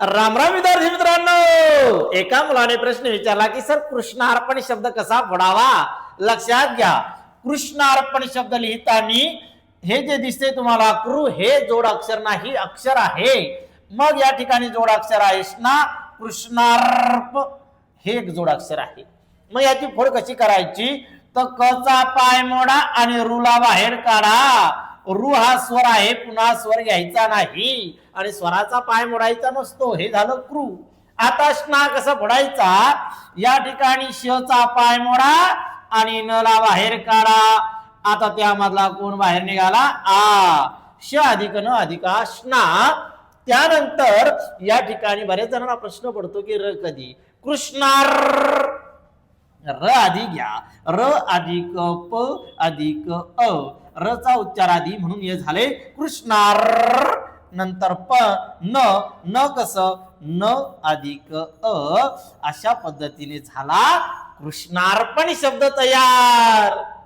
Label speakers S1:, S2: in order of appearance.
S1: रामराम विद्यार्थी मित्रांनो. एका मुलाने प्रश्न विचारला की सर कृष्णार्पण शब्द कसा फोडावा लक्षात घ्या. कृष्णार्पण शब्द लिहिताना हे जे दिसते तुम्हाला कृ हे जोड अक्षर नाही अक्षर आहे. मग या ठिकाणी जोड अक्षर आहे ना कृष्णार्प. हे एक जोड अक्षर आहे. मग याची फोड कशी करायची? तर कचा पाय मोडा आणि रुला बाहेर काढा. रु हा स्वर आहे पुन्हा स्वर घ्यायचा नाही. आणि स्वराचा पाय मोडायचा नसतो हे झालं क्रू. आता स्ना कसा फोडायचा या ठिकाणी शचा पाय मोडा आणि न ला बाहेर काढा. आता त्यामधला कोण बाहेर निघाला? आ श अधिक न अधिका स्ना. त्यानंतर या ठिकाणी बरेच जणांना प्रश्न पडतो की र कधी? कृष्णार. र आधी घ्या. र अधिक प अधिक अ. र चा उच्चार आधी म्हणून हे झाले कृष्णार. नंतर प न न कस? न अधिक अ. अशा पद्धतीने झाला कृष्णार्पण शब्द तयार.